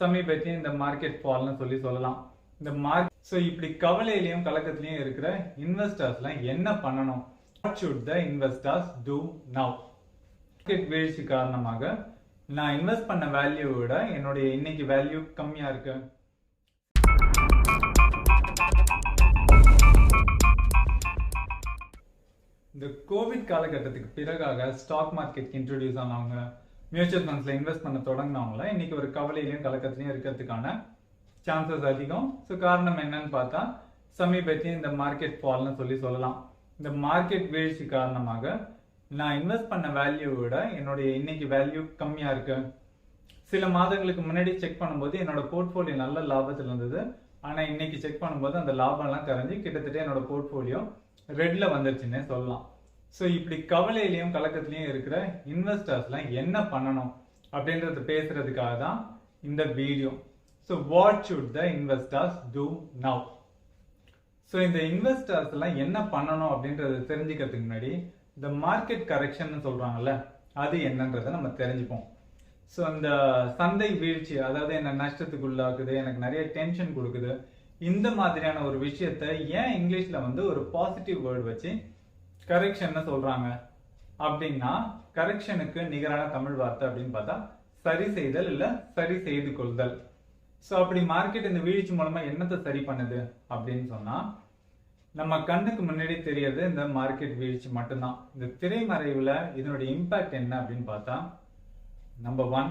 சமீபத்திய இந்த மார்க்கெட் ஃபால்னு சொல்லி சொல்லலாம். இந்த மார்க் ஸோ இப்படி கவலையிலையும் கலக்கத்திலையும் இருக்கிற இன்வெஸ்டர்ஸ்லாம் என்ன பண்ணணும்? What should the investors do now market வீழ்ச்சி காரணமாக நான் இன்வெஸ்ட் பண்ண வேல்யூ விட என்னுடைய இன்னைக்கு வேல்யூ கம்மியாக இருக்கு. இந்த கோவிட் காலகட்டத்துக்கு பிறகாக ஸ்டாக் மார்க்கெட் இன்ட்ரடியூஸ் ஆனவங்க மியூச்சுவல் ஃபண்ட்ஸில் இன்வெஸ்ட் பண்ண தொடங்கினவங்கள இன்னைக்கு ஒரு கவலையிலையும் கலக்கத்துலையும் இருக்கிறதுக்கான சான்சஸ் அதிகம். ஸோ காரணம் என்னன்னு பார்த்தா சமீபத்திய இந்த மார்க்கெட் ஃபால்னு சொல்லி சொல்லலாம். இந்த மார்க்கெட் வீழ்ச்சி காரணமாக நான் இன்வெஸ்ட் பண்ண வேல்யூ விட என்னுடைய இன்னைக்கு வேல்யூ கம்மியாக இருக்கு. சில மாதங்களுக்கு முன்னாடி செக் பண்ணும்போது என்னோட போர்ட்ஃபோலியோ நல்ல லாபத்தில் இருந்தது. ஆனால் இன்னைக்கு செக் பண்ணும்போது அந்த லாபம்லாம் கரைஞ்சி கிட்டத்தட்ட என்னோட போர்ட்ஃபோலியோ ரெட்ல வந்துருச்சுன்னே சொல்லலாம். ஸோ இப்படி கவலையிலையும் கலக்கத்துலையும் இருக்கிற இன்வெஸ்டர்ஸ்லாம் என்ன பண்ணணும் அப்படின்றத பேசுறதுக்காக தான் இந்த video so what should the investors do now so இந்த இன்வெஸ்டர்ஸ் எல்லாம் என்ன பண்ணணும் அப்படின்றத தெரிஞ்சுக்கிறதுக்கு முன்னாடி இந்த மார்க்கெட் கரெக்ஷன் சொல்றாங்கல்ல அது என்னன்றதை நம்ம தெரிஞ்சுப்போம். ஸோ அந்த சந்தை வீழ்ச்சி அதாவது என்ன நஷ்டத்துக்குள்ளாக்குது எனக்கு நிறைய டென்ஷன் கொடுக்குது இந்த மாதிரியான ஒரு விஷயத்த ஏன் இங்கிலீஷ்ல வந்து ஒரு பாசிட்டிவ் வேர்டு வச்சு கரெக்ஷன் சொல்றாங்க? அப்படின்னா கரெக்ஷனுக்கு நிகரான தமிழ் வார்த்தை அப்படின்னு பார்த்தா சரி செய்தல் இல்ல சரி செய்து கொள்தல். ஸோ அப்படி மார்க்கெட் இந்த வீழ்ச்சி மூலமா என்னத்தை சரி பண்ணுது? அப்படின்னு சொன்னா நம்ம கண்ணுக்கு முன்னாடி தெரியறது இந்த மார்க்கெட் வீழ்ச்சி மட்டும்தான். இந்த திரைமறைவுல இதனுடைய இம்பாக்ட் என்ன அப்படின்னு பார்த்தா நம்பர் ஒன்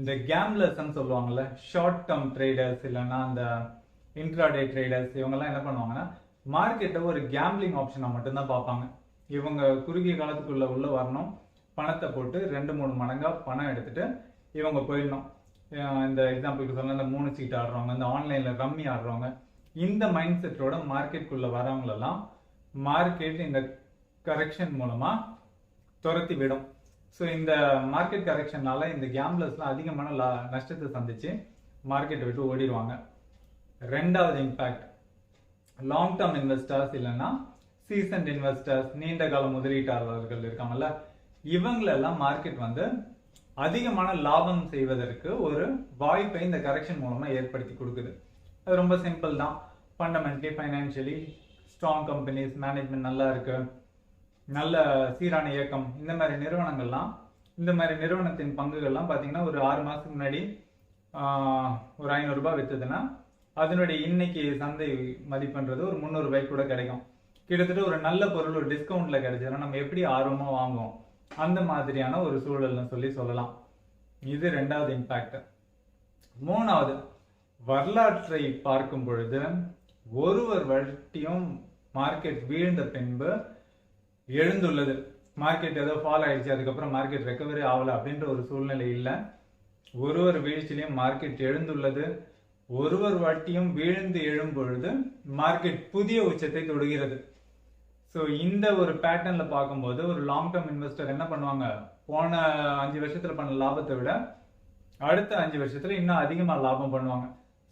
இந்த கேம்லர்ஸ்ன்னு சொல்லுவாங்கல்ல ஷார்ட் டேர்ம் ட்ரேடர்ஸ் இல்லைன்னா அந்த இன்ட்ராடே ட்ரேடர்ஸ் இவங்கெல்லாம் என்ன பண்ணுவாங்கன்னா மார்க்கெட்டை ஒரு கேம்பிளிங் ஆப்ஷனை மட்டும்தான் பார்ப்பாங்க. இவங்க குறுகிய காலத்துக்குள்ள உள்ள வரணும். பணத்தை போட்டு ரெண்டு மூணு மடங்காக பணம் எடுத்துட்டு இவங்க போயிடணும். இந்த எக்ஸாம்பிளுக்கு சொன்ன இந்த மூணு சீட் ஆடுறவங்க இந்த ஆன்லைனில் ரம்மி ஆடுறவங்க. இந்த மைண்ட் செட்டோட மார்க்கெட்டுக்குள்ள வரவங்களெல்லாம் மார்க்கெட் இந்த கரெக்ஷன் மூலமாக துரத்தி விடும். ஸோ இந்த மார்க்கெட் கரெக்ஷனால இந்த கேம்லர்ஸ்லாம் அதிகமான லா- நஷ்டத்தை சந்திச்சு மார்க்கெட்டை விட்டு ஓடிடுவாங்க. ரெண்டாவது இம்பேக்ட் லாங் டேர்ம் இன்வெஸ்டர்ஸ் இல்லைன்னா சீசன்ட் இன்வெஸ்டர்ஸ் நீண்ட கால முதலீட்டாளர்கள் இருக்காங்கல்ல இவங்களெல்லாம் மார்க்கெட் வந்து அதிகமான லாபம் செய்வதற்கு ஒரு வாய்ப்பை இந்த கரெக்ஷன் மூலமாக ஏற்படுத்தி கொடுக்குது. அது ரொம்ப சிம்பிள் தான். Fundamentally financially strong companies management நல்லா இருக்கு. நல்ல சீரான இயக்கம் இந்த மாதிரி நிறுவனங்கள்லாம் இந்த மாதிரி நிறுவனத்தின் பங்குகள்லாம் பார்த்தீங்கன்னா ஒரு ஆறு மாதத்துக்கு முன்னாடி ஒரு ஐநூறுரூபா விற்றுதுன்னா அதனுடைய இன்னைக்கு சந்தை மதிப்புன்றது ஒரு முந்நூறு ரூபாய்க்கு கூட கிடைக்கும். கிட்டத்தட்ட ஒரு நல்ல பொருள் ஒரு டிஸ்கவுண்ட்ல கிடைச்சதுன்னா நம்ம எப்படி ஆர்வமா வாங்குவோம்? அந்த மாதிரியான ஒரு சூழல்னு சொல்லி சொல்லலாம். இது ரெண்டாவது இம்பாக்ட் மூணாவது வரலாற்றை பார்க்கும் பொழுது ஒருவர் வட்டியும் மார்க்கெட் வீழ்ந்த பின்பு எழுந்துள்ளது. மார்க்கெட் ஏதோ ஃபால் ஆயிடுச்சு அதுக்கப்புறம் மார்க்கெட் ரெக்கவரி ஆகலை அப்படின்ற ஒரு சூழ்நிலை இல்லை. ஒருவர் வீழ்ச்சியிலையும் மார்க்கெட் எழுந்துள்ளது. ஒருவர் வாட்டியும் வீழ்ந்து எழும் பொழுது மார்க்கெட் புதிய உச்சத்தை தொடுகிறது. ஸோ இந்த ஒரு பேட்டர்ன்ல பார்க்கும்போது ஒரு லாங் டேர்ம் இன்வெஸ்டர் என்ன பண்ணுவாங்க? போன அஞ்சு வருஷத்துல பண்ண லாபத்தை விட அடுத்த அஞ்சு வருஷத்துல இன்னும் அதிகமாக லாபம் பண்ணுவாங்க.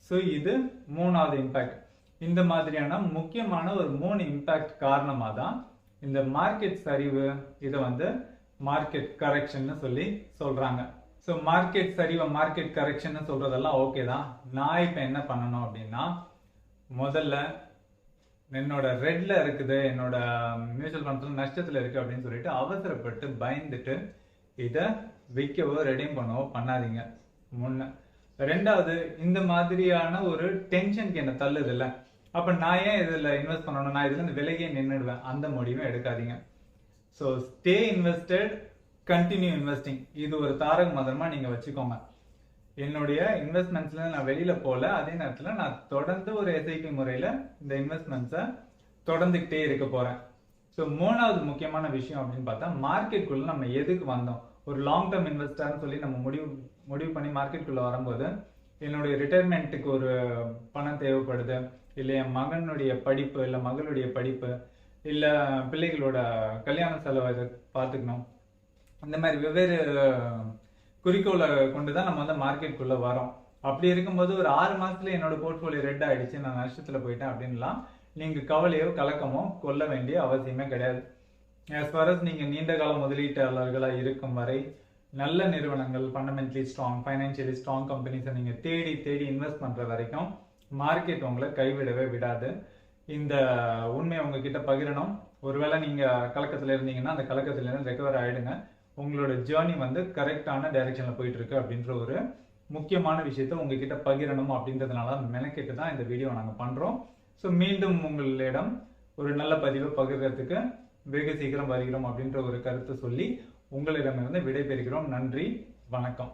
ஸோ இது மூணாவது இம்பாக்ட் இந்த மாதிரியான முக்கியமான ஒரு மூணு இம்பாக்ட் காரணமாக தான் இந்த மார்க்கெட் சரிவு இதை வந்து மார்க்கெட் கரெக்ஷன்னு சொல்லி சொல்கிறாங்க ஸோ மார்க்கெட் சரிவா மார்க்கெட் கரெக்ஷன் சொல்றதெல்லாம் ஓகே தான். நான் இப்போ என்ன பண்ணணும் அப்படின்னா முதல்ல என்னோட ரெட்ல இருக்குது என்னோட மியூச்சுவல் ஃபண்ட்ஸ்ல நஷ்டத்தில் இருக்கு அப்படின்னு சொல்லிட்டு அவசரப்பட்டு பயந்துட்டு இதை விற்கவோ ரெடியும் பண்ணவோ பண்ணாதீங்க. முன்ன. ரெண்டாவது இந்த மாதிரியான ஒரு டென்ஷனுக்கு என்ன தள்ளுது அப்போ நான் ஏன் இதில் இன்வெஸ்ட் பண்ணணும் நான் இதுல இருந்து விலகியே நின்றுடுவேன் அந்த முடிவும் எடுக்காதீங்க. So stay invested continue investing இது ஒரு தாரக மந்திரமா நீங்க வச்சுக்கோங்க. என்னுடைய இன்வெஸ்ட்மெண்ட்ஸ்ல நான் வெளியில போல அதே நேரத்தில் நான் தொடர்ந்து ஒரு எஸ்ஐபி முறையில இந்த இன்வெஸ்ட்மெண்ட்ஸை தொடர்ந்துகிட்டே இருக்க போறேன். ஸோ மூணாவது முக்கியமான விஷயம் அப்படின்னு பார்த்தா மார்க்கெட்டுக்குள்ள நம்ம எதுக்கு வந்தோம்? ஒரு லாங் டேர்ம் இன்வெஸ்டர்னு சொல்லி நம்ம முடிவு முடிவு பண்ணி மார்க்கெட்டுக்குள்ள வரும்போது என்னுடைய ரிட்டையர்மெண்ட்டுக்கு ஒரு பணம் தேவைப்படுது. இல்லை என் மகனுடைய படிப்பு இல்லை மகளுடைய படிப்பு இல்லை பிள்ளைகளோட கல்யாண செலவை பார்த்துக்கணும். இந்த மாதிரி வெவ்வேறு குறிக்கோளை கொண்டு தான் நம்ம வந்து மார்க்கெட்டுக்குள்ளே வரோம். அப்படி இருக்கும்போது ஒரு ஆறு மாதத்துல என்னோட போர்ட்ஃபோலியோ ரெட் ஆகிடுச்சு நான் நஷ்டத்தில் போயிட்டேன் அப்படின்லாம் நீங்கள் கவலையோ கலக்கமோ கொள்ள வேண்டிய அவசியமே கிடையாது. ஆஸ் ஃபார் அஸ் நீங்கள் நீண்ட கால முதலீட்டாளர்களாக இருக்கும் வரை நல்ல நிறுவனங்கள் ஃபண்டமெண்டலி ஸ்ட்ராங் ஃபைனான்சியலி ஸ்ட்ராங் கம்பெனிஸை நீங்கள் தேடி தேடி இன்வெஸ்ட் பண்ணுற வரைக்கும் மார்க்கெட் உங்களை கைவிடவே விடாது. இந்த உண்மையை உங்ககிட்ட பகிரணும். ஒருவேளை நீங்கள் கலக்கத்தில் இருந்தீங்கன்னா அந்த கலக்கத்துலேருந்து ரெக்கவர் ஆகிடுங்க உங்களோட ஜேர்னி வந்து கரெக்டான டைரெக்ஷனில் போயிட்டு இருக்கு அப்படின்ற ஒரு முக்கியமான விஷயத்த உங்ககிட்ட பகிரணும் அப்படின்றதுனால மெனக்கெட்டு தான் இந்த வீடியோ நாங்கள் பண்ணுறோம் ஸோ மீண்டும் உங்களிடம் ஒரு நல்ல பதிவை பகிர்றதுக்கு வெகு சீக்கிரம் வருகிறோம் அப்படின்ற ஒரு கருத்தை சொல்லி உங்களிடமிருந்து விடைபெறுகிறோம். நன்றி வணக்கம்.